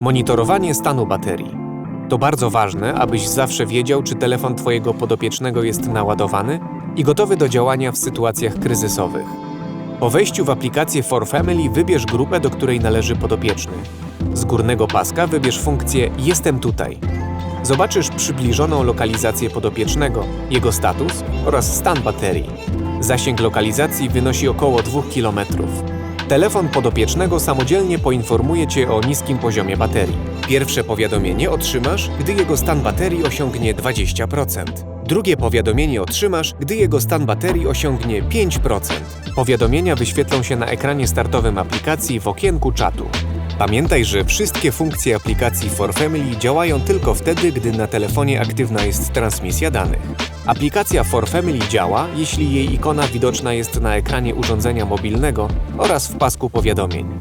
Monitorowanie stanu baterii. To bardzo ważne, abyś zawsze wiedział, czy telefon Twojego podopiecznego jest naładowany i gotowy do działania w sytuacjach kryzysowych. Po wejściu w aplikację For Family wybierz grupę, do której należy podopieczny. Z górnego paska wybierz funkcję Jestem tutaj. Zobaczysz przybliżoną lokalizację podopiecznego, jego status oraz stan baterii. Zasięg lokalizacji wynosi około 2 km. Telefon podopiecznego samodzielnie poinformuje Cię o niskim poziomie baterii. Pierwsze powiadomienie otrzymasz, gdy jego stan baterii osiągnie 20%. Drugie powiadomienie otrzymasz, gdy jego stan baterii osiągnie 5%. Powiadomienia wyświetlą się na ekranie startowym aplikacji w okienku czatu. Pamiętaj, że wszystkie funkcje aplikacji For Family działają tylko wtedy, gdy na telefonie aktywna jest transmisja danych. Aplikacja For Family działa, jeśli jej ikona widoczna jest na ekranie urządzenia mobilnego oraz w pasku powiadomień.